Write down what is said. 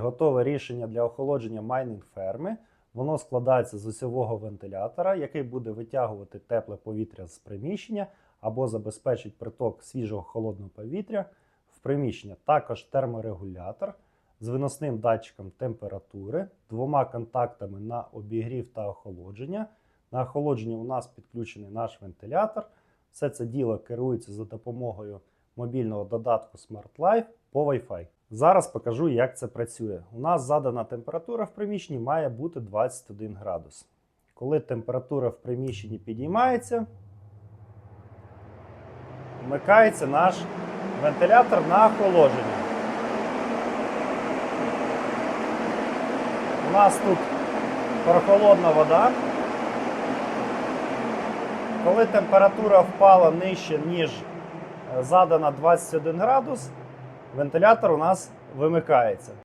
Готове рішення для охолодження майнінг ферми. Воно складається з осьового вентилятора, який буде витягувати тепле повітря з приміщення або забезпечить приток свіжого холодного повітря в приміщення. Також терморегулятор з виносним датчиком температури, двома контактами на обігрів та охолодження. На охолодженні у нас підключений наш вентилятор. Все це діло керується за допомогою мобільного додатку Smart Life по Wi-Fi. Зараз покажу, як це працює. У нас задана температура в приміщенні має бути 21 градус. Коли температура в приміщенні підіймається, вмикається наш вентилятор на охолодження. У нас тут прохолодна вода. Коли температура впала нижче, ніж е, задана 21 градус, вентилятор у нас вимикається.